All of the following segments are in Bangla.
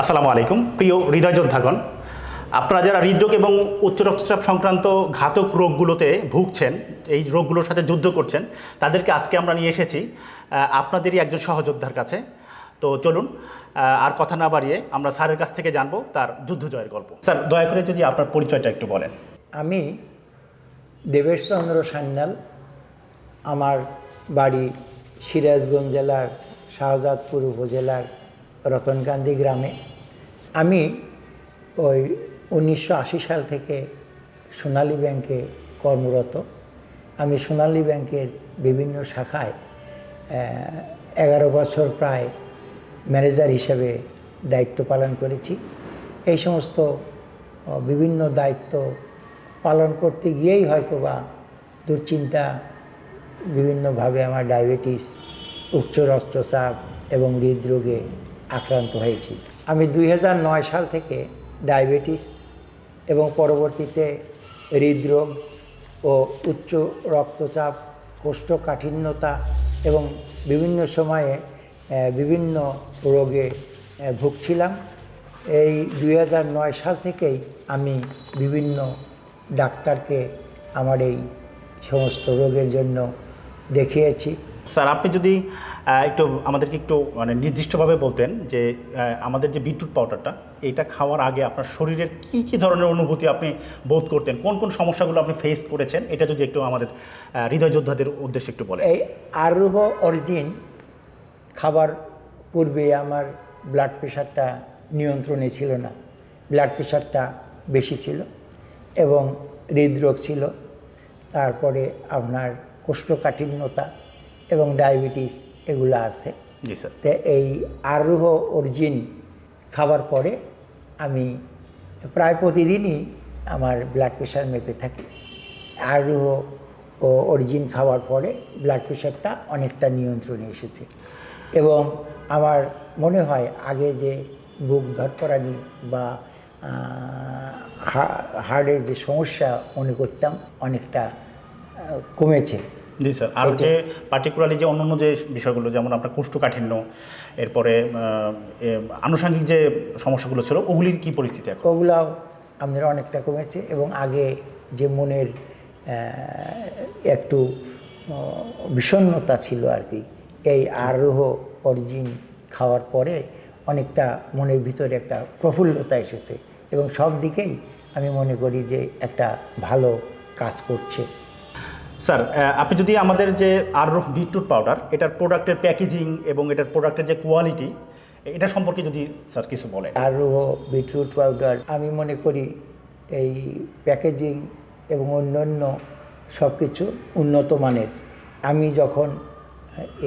আসসালামু আলাইকুম। প্রিয় হৃদয় যোদ্ধাগণ আপনারা যারা হৃদরোগ এবং উচ্চ রক্তচাপ সংক্রান্ত ঘাতক রোগগুলোতে ভুগছেন, এই রোগগুলোর সাথে যুদ্ধ করছেন, তাদেরকে আজকে আমরা নিয়ে এসেছি আপনাদেরই একজন সহযোদ্ধার কাছে। তো চলুন আর কথা না বাড়িয়ে আমরা স্যারের কাছ থেকে জানব তার যুদ্ধ জয়ের গল্প। স্যার, দয়া করে যদি আপনার পরিচয়টা একটু বলেন। আমি দেবেশচন্দ্র সান্যাল, আমার বাড়ি সিরাজগঞ্জ জেলার শাহজাদপুর উপজেলার রতনকান্দি গ্রামে। আমি ওই উনিশশো আশি সাল থেকে সোনালী ব্যাংকে কর্মরত। আমি সোনালী ব্যাংকের বিভিন্ন শাখায় এগারো বছর প্রায় ম্যানেজার হিসেবে দায়িত্ব পালন করেছি। এই সমস্ত বিভিন্ন দায়িত্ব পালন করতে গিয়েই হয়তো বা দুশ্চিন্তা বিভিন্নভাবে আমার ডায়াবেটিস উচ্চ রক্তচাপ এবং হৃদরোগে আক্রান্ত হয়েছি। আমি দুই হাজার নয় সাল থেকে ডায়াবেটিস এবং পরবর্তীতে হৃদরোগ ও উচ্চ রক্তচাপ, কোষ্ঠকাঠিন্যতা এবং বিভিন্ন সময়ে বিভিন্ন রোগে ভুগছিলাম। এই দুই হাজার নয় সাল থেকেই আমি বিভিন্ন ডাক্তারকে আমার এই সমস্ত রোগের জন্য দেখিয়েছি। স্যার আপনি যদি একটু আমাদেরকে একটু মানে নির্দিষ্টভাবে বলতেন যে আমাদের যে বিটরুট পাউডারটা এটা খাওয়ার আগে আপনার শরীরের কি কি ধরনের অনুভূতি আপনি বোধ করতেন? কোন কোন সমস্যাগুলো আপনি ফেস করেছেন? এটা যদি একটু আমাদের হৃদয় যোদ্ধাদের উদ্দেশ্যে একটু বলেন। এই আরোহ অরিজিন খাবার পূর্বে আমার ব্লাড প্রেশারটা নিয়ন্ত্রণে ছিল না। ব্লাড প্রেশারটা বেশি ছিল এবং হৃদরোগ ছিল। তারপরে আপনার কোষ্ঠকাঠিন্যতা এবং ডায়াবেটিস এগুলো আছে। জি স্যার। তো এই আরোহ অরিজিন খাবার পরে আমি প্রায় প্রতিদিনই আমার ব্লাড প্রেশার মেপে থাকি। আরোহ ও অরিজিন খাওয়ার পরে ব্লাড প্রেশারটা অনেকটা নিয়ন্ত্রণে এসেছে। এবং আমার মনে হয় আগে যে বুক ধরপড়ানি বা হার্টের যে সমস্যা মনে করতাম অনেকটা কমেছে। জি স্যার। আর যে পার্টিকুলারলি যে অন্যান্য যে বিষয়গুলো যেমন আপনার কোষ্ঠকাঠিন্য এরপরে আনুষঙ্গিক যে সমস্যাগুলো ছিল ওগুলির কি পরিস্থিতি এখন? ওগুলাও আমাদের অনেকটা কমেছে এবং আগে যে মনের একটু আহ, বিষণ্ণতা ছিল আর কি এই আরোহ অরিজিন খাওয়ার পরে অনেকটা মনের ভিতরে একটা প্রফুল্লতা এসেছে এবং সব দিকেই আমি মনে করি যে একটা ভালো কাজ করছে। স্যার আপনি যদি আমাদের যে আর বিটরুট পাউডার, এটার প্রোডাক্টের প্যাকেজিং এবং এটার প্রোডাক্টের যে কোয়ালিটি, এটা সম্পর্কে যদি স্যার কিছু বলেন। আরোহ বিটরুট পাউডার আমি মনে করি এই প্যাকেজিং এবং অন্যান্য সব কিছু উন্নত মানের। আমি যখন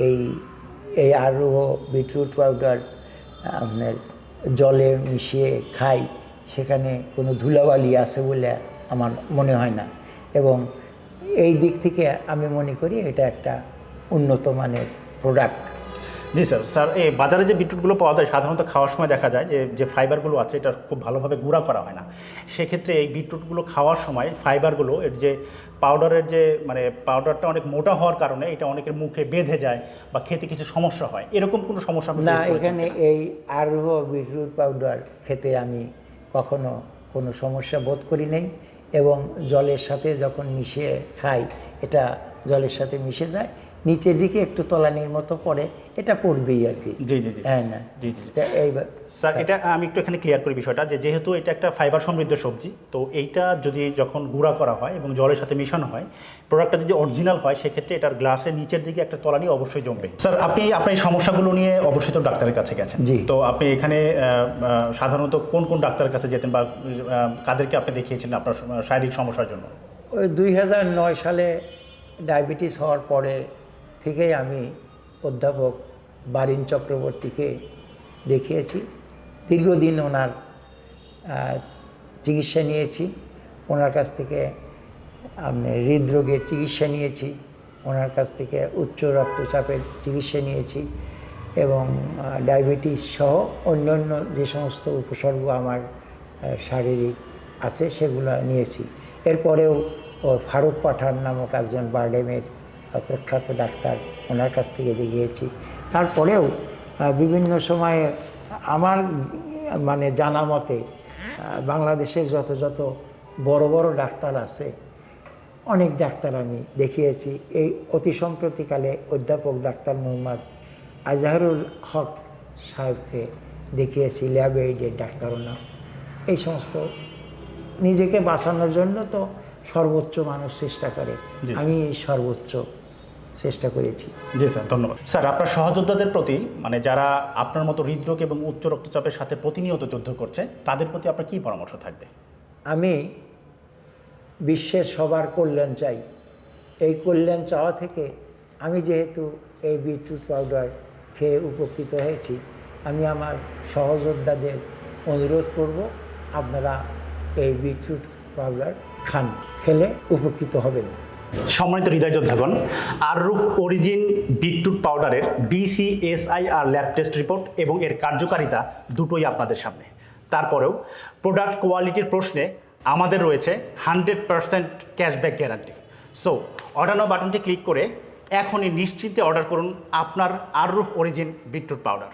এই এই আরোহ বিটরুট পাউডার আপনার জলে মিশিয়ে খাই, সেখানে কোনো ধুলাবালি আছে বলে আমার মনে হয় না। এবং এই দিক থেকে আমি মনে করি এটা একটা উন্নত মানের প্রোডাক্ট জি স্যার স্যার এই বাজারে যে বিটরুটগুলো পাওয়া যায় সাধারণত খাওয়ার সময় দেখা যায় যে যে ফাইবারগুলো আছে এটা খুব ভালোভাবে গুঁড়া করা হয় না। সেক্ষেত্রে এই বিটরুটগুলো খাওয়ার সময় ফাইবারগুলো এর যে পাউডারের যে মানে পাউডারটা অনেক মোটা হওয়ার কারণে এটা অনেকের মুখে বেঁধে যায় বা খেতে কিছু সমস্যা হয়। এরকম কোনো সমস্যা না এখানে? এই আরোহ বিটরুট পাউডার খেতে আমি কখনো কোনো সমস্যা বোধ করি নাই। এবং জলের সাথে যখন মিশে খাই এটা জলের সাথে মিশে যায়। নিচের দিকে একটু তলানির মতো পড়ে এটা পড়বেই আর কি। জি জি জি। হ্যাঁ না? জি জি। তা স্যার এটা আমি একটু এখানে ক্লিয়ার করি বিষয়টা যে যেহেতু এটা একটা ফাইবার সমৃদ্ধ সবজি তো এইটা যদি যখন গুঁড়া করা হয় এবং জলের সাথে মেশানো হয় প্রোডাক্টটা যদি অরিজিনাল হয় সেক্ষেত্রে এটার গ্লাসের নিচের দিকে একটা তলানি অবশ্যই জমবে। স্যার আপনি আপনার এই সমস্যাগুলো নিয়ে অবশ্যই তো ডাক্তারের কাছে গেছেন। জি। তো আপনি এখানে সাধারণত কোন কোন ডাক্তারের কাছে যেতেন বা কাদেরকে আপনি দেখিয়েছিলেন আপনার শারীরিক সমস্যার জন্য? ওই দুই হাজার নয় সালে ডায়াবেটিস হওয়ার পরে থেকেই আমি অধ্যাপক বারিন চক্রবর্তীকে দেখিয়েছি। দীর্ঘদিন ওনার চিকিৎসা নিয়েছি। ওনার কাছ থেকে আপনি হৃদরোগের চিকিৎসা নিয়েছি। ওনার কাছ থেকে উচ্চ রক্তচাপের চিকিৎসা নিয়েছি এবং ডায়াবেটিস সহ অন্যান্য যে সমস্ত উপসর্গ আমার শারীরিক আছে সেগুলো নিয়েছি। এরপরেও ফারুক পাঠান নামক একজন বার্ডেমের প্রখ্যাত ডাক্তার ওনার কাছ থেকে দেখিয়েছি তারপরেও বিভিন্ন সময়ে আমার মানে জানা মতে বাংলাদেশের যত যত বড় বড় ডাক্তার আছে অনেক ডাক্তার আমি দেখিয়েছি। এই অতি সম্প্রতিকালে অধ্যাপক ডাক্তার মোহাম্মদ আজহারুল হক সাহেবকে দেখিয়েছি ল্যাব এইডের ডাক্তারও না এই সমস্ত নিজেকে বাঁচানোর জন্য তো সর্বোচ্চ মানুষ চেষ্টা করে। আমি সর্বোচ্চ চেষ্টা করেছি। জি স্যার ধন্যবাদ। স্যার আপনার সহযোদ্ধাদের প্রতি মানে যারা আপনার মতো হৃদরোগ এবং উচ্চ রক্তচাপের সাথে প্রতিনিয়ত যুদ্ধ করছে তাদের প্রতি আপনার কী পরামর্শ থাকবে? আমি বিশ্বের সবার কল্যাণ চাই। এই কল্যাণ চাওয়া থেকে আমি যেহেতু এই বিটরুট পাউডার খেয়ে উপকৃত হয়েছি আমি আমার সহযোদ্ধাদের অনুরোধ করব আপনারা এই বিটরুট পাউডার খান খেলে উপকৃত হবেন। সম্মানিত হৃদয় যোদ্ধাগণ আর রুখ অরিজিন বিটরুট পাউডারের বিসিএসআইআর ল্যাব টেস্ট রিপোর্ট এবং এর কার্যকারিতা দুটোই আপনাদের সামনে। তারপরেও প্রোডাক্ট কোয়ালিটির প্রশ্নে আমাদের রয়েছে hundred percent cashback guarantee so order now বাটনটি ক্লিক করে এখনই নিশ্চিন্তে অর্ডার করুন আপনার আর রুখ অরিজিন বিটরুট পাউডার।